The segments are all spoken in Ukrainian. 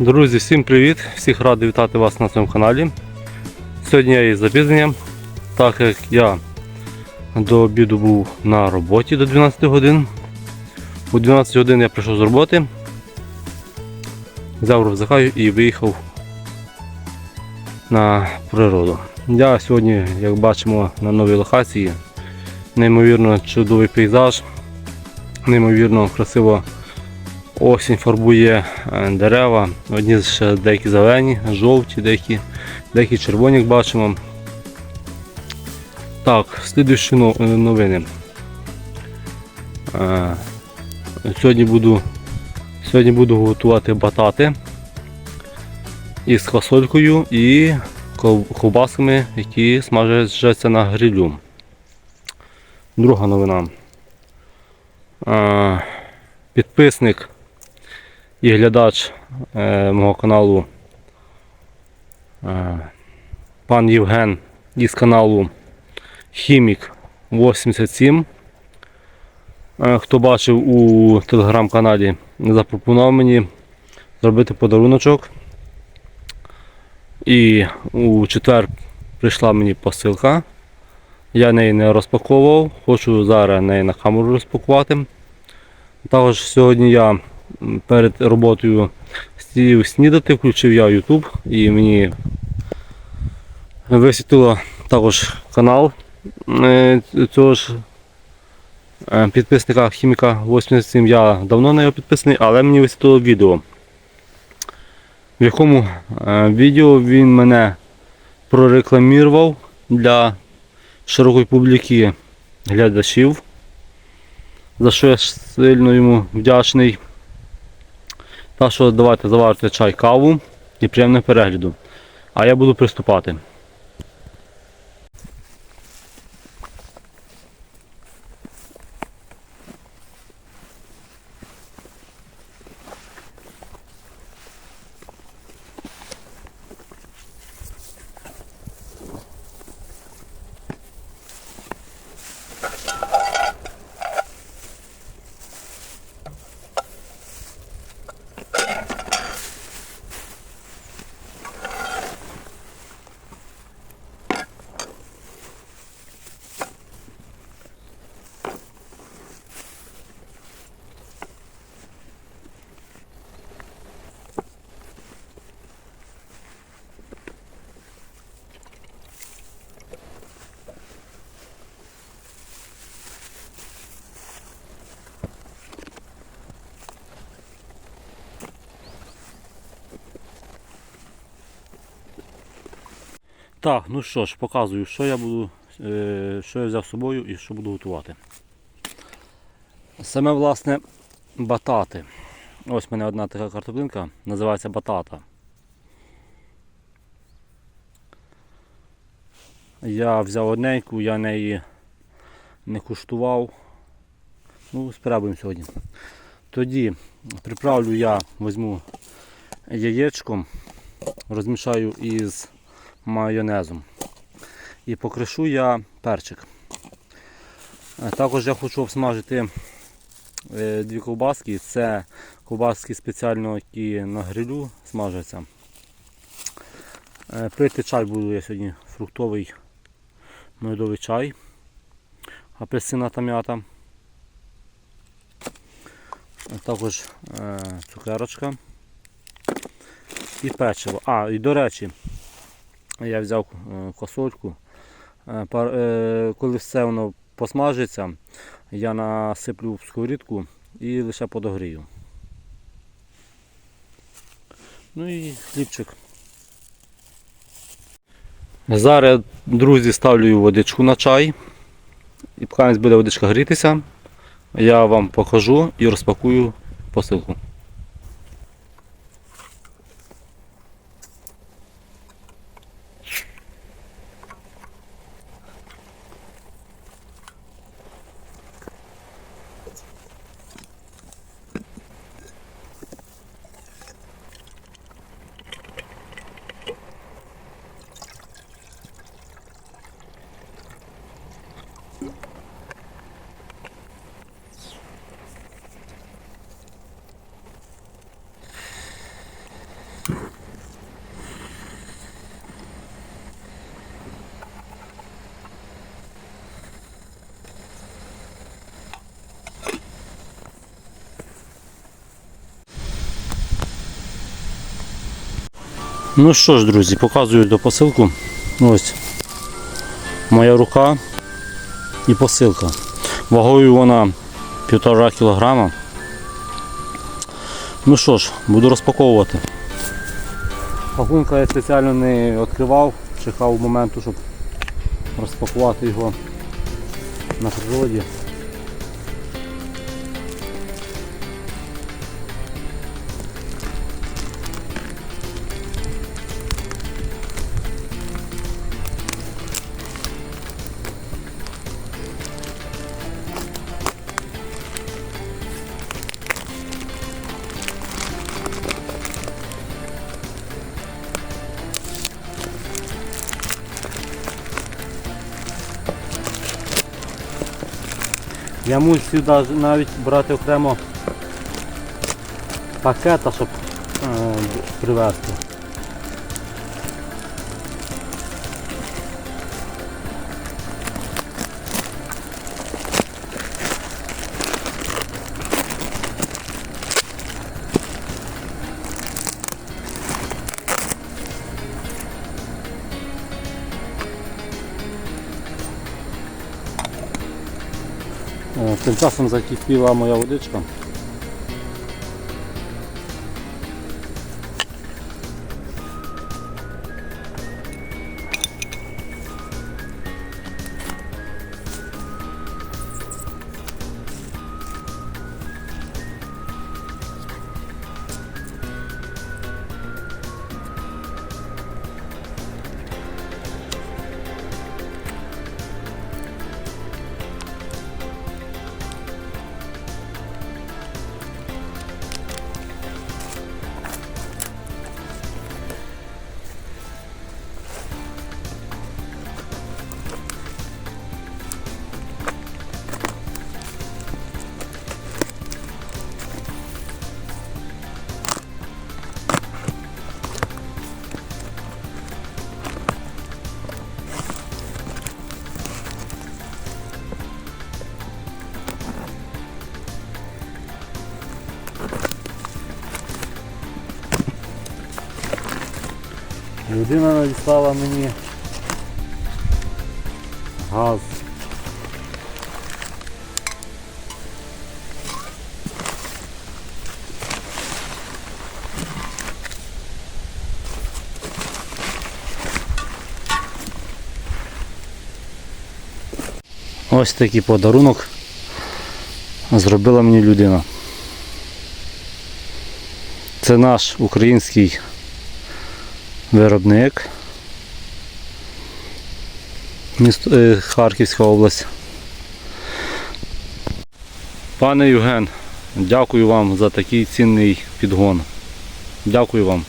Друзі, всім привіт! Всіх радий вітати вас на цьому каналі. Сьогодні я із запізненням, так як я до обіду був на роботі до 12 годин. У 12 годин я прийшов з роботи, взяв рюкзака і виїхав на природу. Я сьогодні, як бачимо, на новій локації. Неймовірно чудовий пейзаж, неймовірно красиво Осінь фарбує е, дерева, одні ще деякі зелені, жовті, деякі, деякі червоні, як бачимо. Так, слідуючі е, новини. Е, Сьогодні буду, сьогодні буду готувати батати із фасолькою і ковбасками, які смажаться на грилю. Друга новина. Підписник і глядач е, мого каналу е, пан Євген із каналу Хімік 87. Е, хто бачив у телеграм-каналі, запропонував мені зробити подаруночок. І у четвер прийшла мені посилка. Я неї не розпаковував, хочу зараз неї на камеру розпакувати. Також сьогодні я перед роботою сів снідати, включив я YouTube і мені висвітило також канал е, цього ж е, підписника Хіміка 87. Я давно на його підписаний, але мені висвітило відео. В якому е, відео він мене прорекламував для широкої публіки глядачів за що я сильно йому вдячний. Так що давайте заварити чай каву і приємного перегляду. А я буду приступати. Так, ну що ж, показую, що я буду, е, що я взяв з собою і що буду готувати. Саме власне батати. Ось в мене одна така картоплинка, називається батата. Я взяв одненьку, я неї не куштував. Ну, спробуємо сьогодні. Тоді приправлю я візьму яєчком, розмішаю із майонезом. І покришу я перчик. Е, Також я хочу обсмажити е, дві ковбаски. Це ковбаски спеціально, які на грилю смажаться. Е, Пити чай буду я сьогодні фруктовий медовий чай. Апельсина та м'ята. Також цукерочка і печиво. А, і до речі, я взяв е, косольку. Е, е, Коли все воно посмажиться, я насиплю в сковорідку і лише подогрію. Ну і хлібчик. Зараз, друзі, ставлю водичку на чай. І поки буде водичка грітися, я вам покажу і розпакую посилку. Ну що ж, друзі, показую до посилку. Ось моя рука і посилка. Вагою вона 1,5 кг. Ну що ж, буду розпаковувати. Пакунка я спеціально не відкривав, чекав моменту, щоб розпакувати його на природі. Я мусив сюди навіть брати окремо пакета, щоб е, привезти. Тим часом закипіла моя водичка. Людина надіслала мені газ. Ось такий подарунок зробила мені людина. Це наш український виробник. Е, Харківська область. Пане Євген, дякую вам за такий цінний підгон. Дякую вам.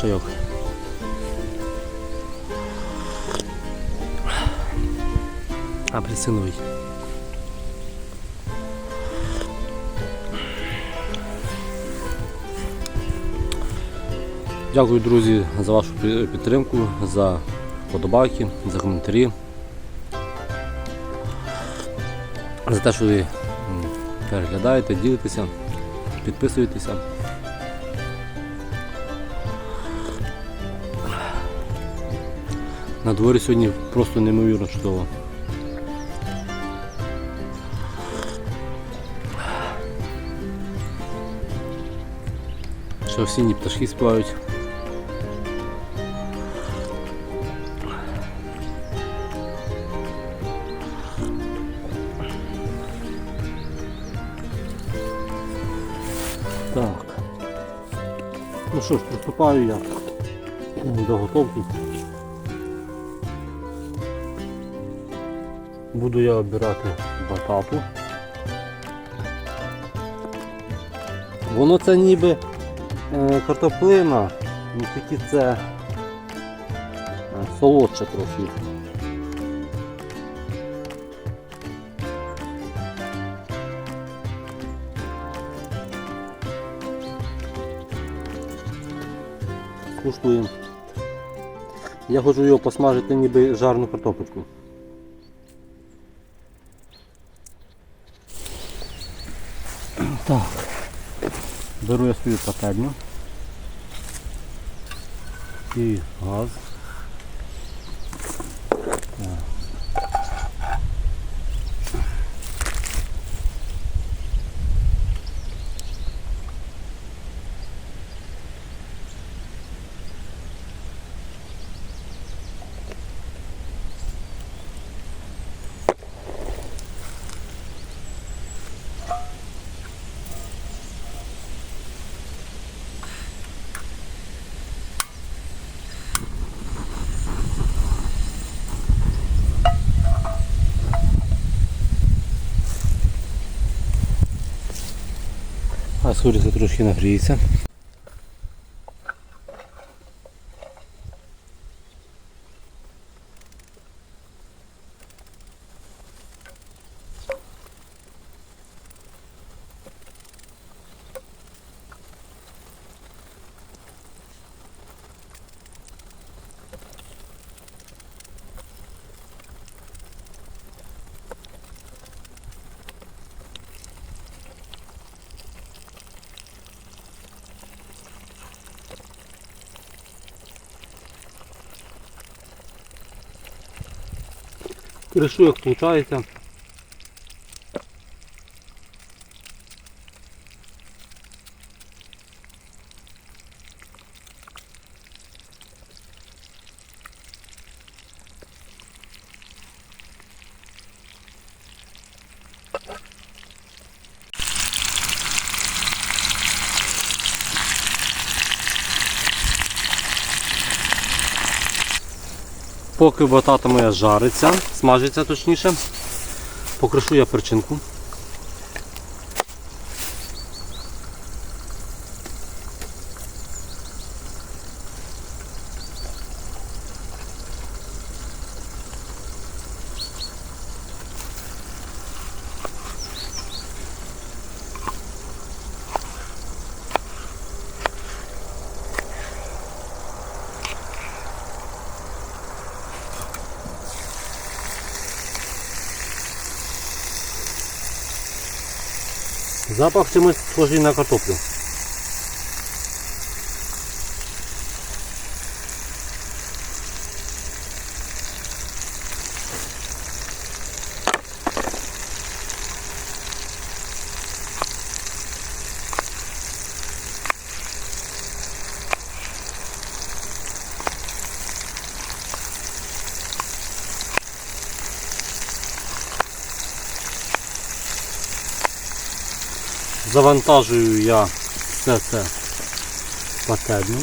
Чайок. Апельсиновий. Дякую, друзі, за вашу підтримку, за вподобайки, за коментарі. За те, що ви переглядаєте, ділитеся, підписуєтеся. На дворі сьогодні просто неймовірно чудово. Ще осінні пташки співають. Так. Ну що ж, приступаю я до готовки. Буду я обирати батату. Воно це ніби е, картоплина, ну тільки це е, солодше трохи. Куштуємо. Я хочу його посмажити ніби жарну картопочку. Так. Беру я свою пательню. І газ. А куриця трошки нагріється. Кришу як виходить. Поки батата моя жариться, смажиться точніше, покришу я перчинку. Запах чимось схожий на картоплю. Завантажую я все це пательню.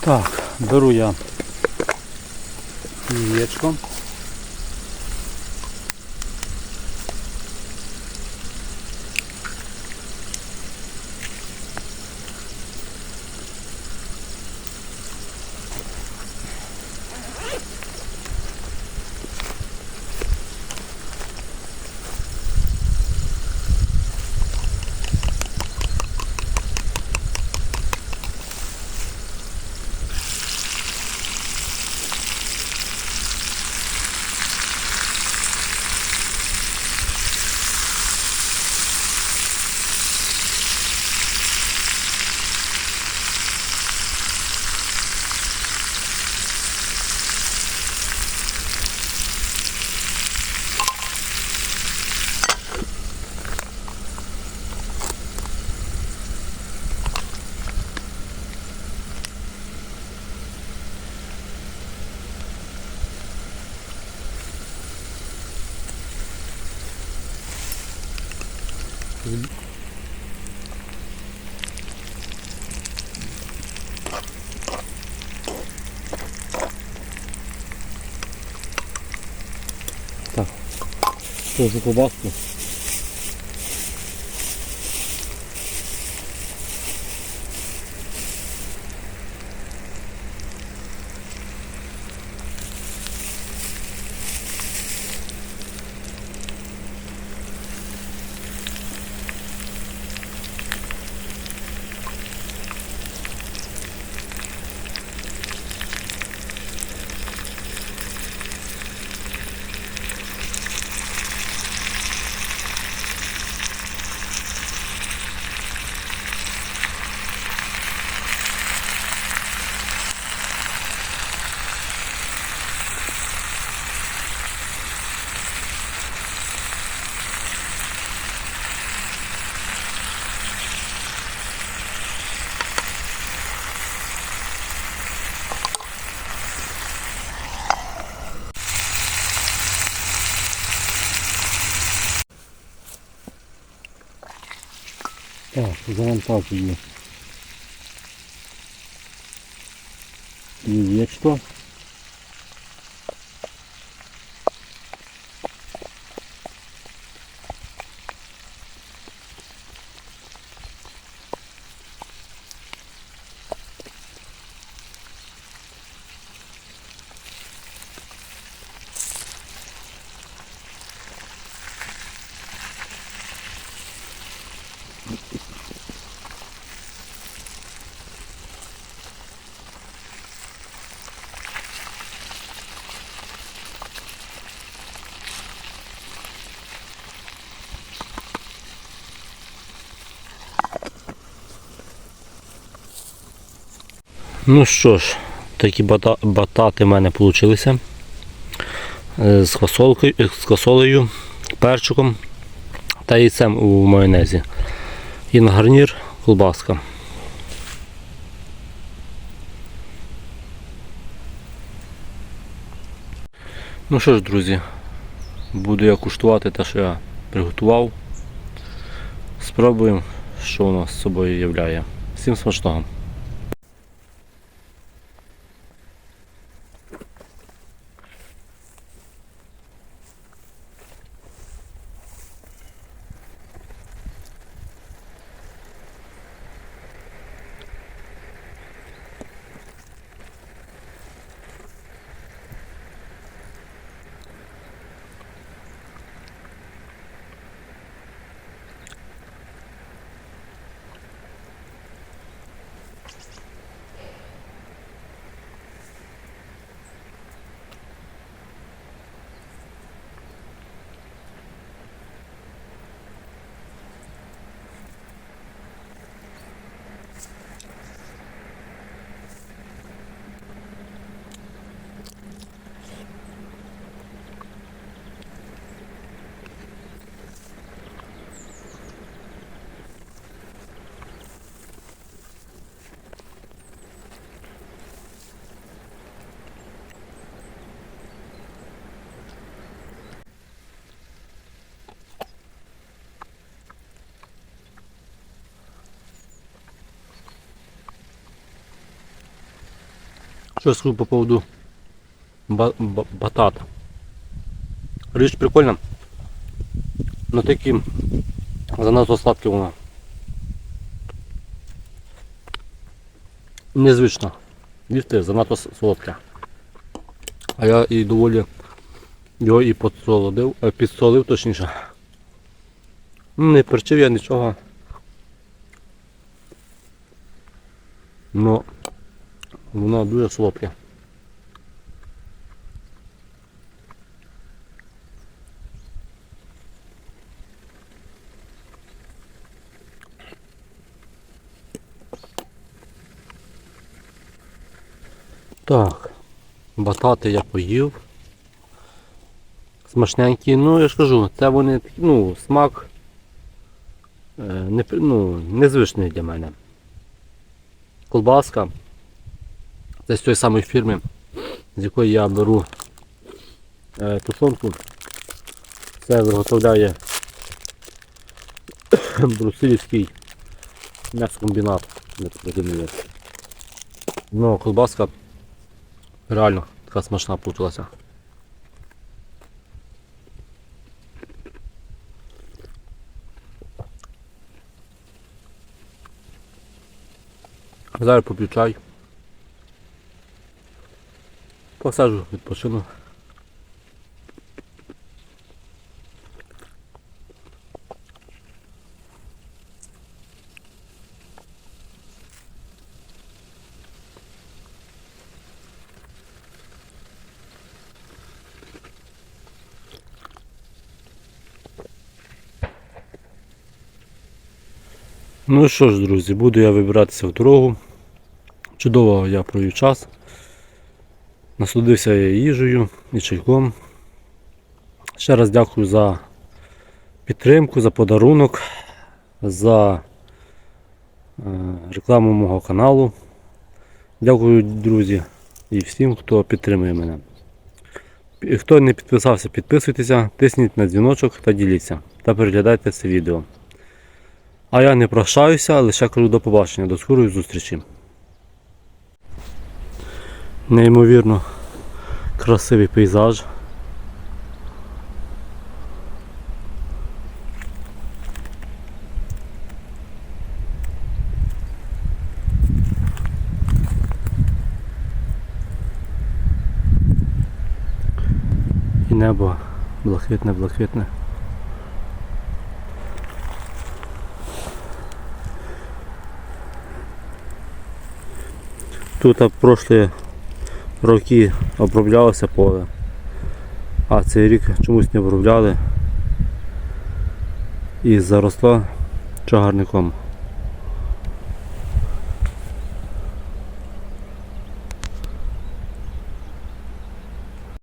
Так, беру я jajeczką. Так. Тоже колбаску. Так, завантажую яєчко. Ну що ж, такі бата, батати в мене вийшли. З фасолкою, з фасолею, перчиком та яйцем у майонезі. І на гарнір колбаска. Ну що ж, друзі, буду я куштувати те, що я приготував. Спробуємо, що у нас з собою являє. Всім смачного! Что скажу по поводу ба- ба- батат. Річ прикольна. Но такі занадто сладкі вона. Незвично. Їсти занадто солодке. А я і доволі його і підсолодив, е, підсолив точніше. Ну, Не перчив я нічого. Ну воно дуже солодке. Так, батати я поїв. Смачненькі, ну я ж кажу, це вони ну, смак е, не, ну, незвичний для мене. Колбаска. Це з тої самої фірми, з якої я беру е, тушонку. Це виготовляє брусилівський м'ясокомбінат. Ну, колбаска реально така смачна получилася. Зараз поп'ю чай. Посаджу, відпочину. Ну що ж, друзі, буду я вибиратися в дорогу. Чудово я провів час. Насолодився я їжею і чайком. Ще раз дякую за підтримку, за подарунок, за е, рекламу мого каналу. Дякую, друзі, і всім, хто підтримує мене. Хто не підписався, підписуйтеся, тисніть на дзвіночок та діліться та переглядайте це відео. А я не прощаюся, лише кажу до побачення, до скорої зустрічі. Неймовірно красивий пейзаж. І небо блакитне, блакитне. Тут в прошлі роки оброблялося поле, а цей рік чомусь не обробляли і заросло чагарником.